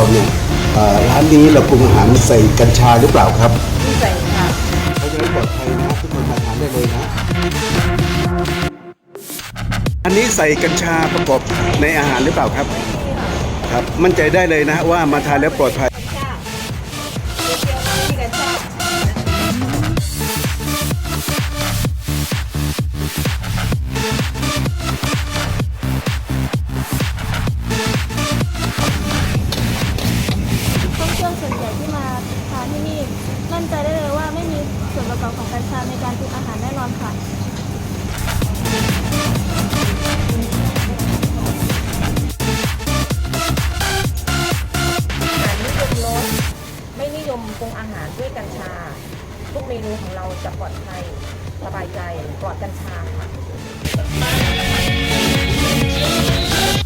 เราเนี่ยเอ่อร้านนี้เราปรุงอาหารใส่กัญชาหรือเปล่าครับที่ใส่ค่ะ เพราะฉะนั้นปลอดภัยนะทุกคนมาทานได้เลยนะ อันนี้ใส่กัญชาประกอบในอาหารหรือเปล่าครับ ครับ มั่นใจได้เลยนะว่ามาทานแล้วปลอดภัย มั่นใจได้เลยว่าไม่มีส่วนประกอบของกัญชาในการปรุงอาหารแน่นอนค่ะอาหารนิยมลดไม่นิยมปรุงอาหารด้วยกัญชา ทุกเมนูของเราจะปลอดภัยสบายใจปลอดกัญชาค่ะ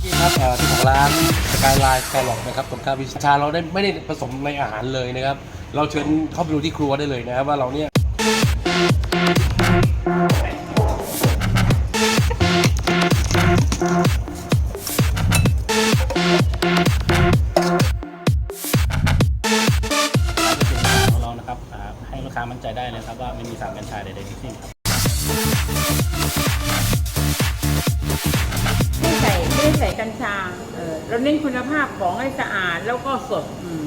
ที่ครับเอ่อที่ของร้านสกายไลน์สกายล็อกนะครับกับคาวิชาเราได้ไม่ได้ผสมในอาหารเลยนะครับ เราเชิญเข้าไปดูที่ครัวได้เลยนะครับว่าเราเนี่ยของเรานะครับอ่าให้ลูกค้ามั่นใจได้เลยครับว่าไม่มีสารกัญชาใดๆทั้งสิ้นครับ ไม่ใส่ไม่ได้ใส่กัญชาเออเราเน้นคุณภาพของให้สะอาดแล้วก็สดอืม